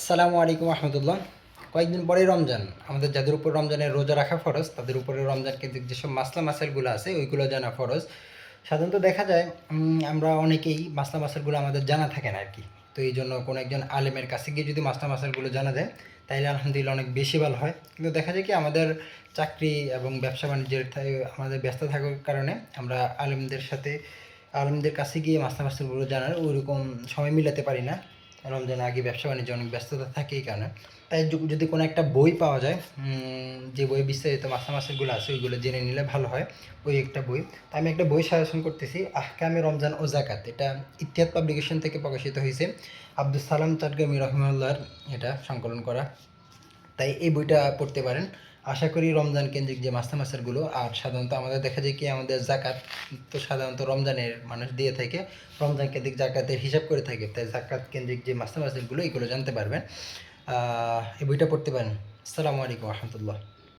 আসসালামু আলাইকুম রহমতুল্লাহ কয়েকদিন পরে রমজান। আমাদের যাদের উপর রমজানের রোজা রাখা ফরজ, তাদের উপরে রমজান কেন্দ্রিক যেসব মাসলা মাসাইলগুলো আছে, ওইগুলো জানা ফরজ। সাধারণত দেখা যায় আমরা অনেকেই মাসলা মাসাইলগুলো আমাদের জানা থাকে না আর কি তো এই জন্য কোনো একজন আলেমের কাছে গিয়ে যদি মাসলা মাসাইলগুলো জানা যায়, তাইলে আলহামদুলিল্লাহ অনেক বেশি ভালো হয়। কিন্তু দেখা যায় কি, আমাদের চাকরি এবং ব্যবসা বাণিজ্যের আমাদের ব্যস্ত থাকার কারণে আমরা আলেমদের সাথে, আলেমদের কাছে গিয়ে মাসলা মাসাইলগুলো জানার ওইরকম সময় মিলাতে পারি না। রমজান আগে ব্যবসা বাণিজ্য অনেক ব্যস্ততা থাকে এই কারণে। তাই যদি কোনো একটা বই পাওয়া যায় যে বই বিস্তারিত মাসা মাসেরগুলো আছে, ওইগুলো জেনে নিলে ভালো হয়, ওই একটা বই। আমি একটা বই সাজেশন করতেছি, আহকামে রমজান ও জাকাত এটা ইতিহাদ পাবলিকেশন থেকে প্রকাশিত হয়েছে। আব্দুল সালাম চাটগামি রহমাল্লার এটা সংকলন করা। তাই এই বইটা পড়তে পারেন। আশা করি রমজান কেন্দ্রিক যে মাস্তা মাসারগুলো আর সাধারণত আমাদের দেখা যায় কি, আমাদের জাকাত তো সাধারণত রমজানের মানুষ দিয়ে থাকে, রমজান কেন্দ্রিক জাকাতের হিসাব করে থাকে, তাই জাকাত কেন্দ্রিক যে মাস্তা মাসারগুলো এগুলো জানতে পারবেন। এই বইটা পড়তে পারেন। আসসালামু আলাইকুম রহমতুল্লাহ।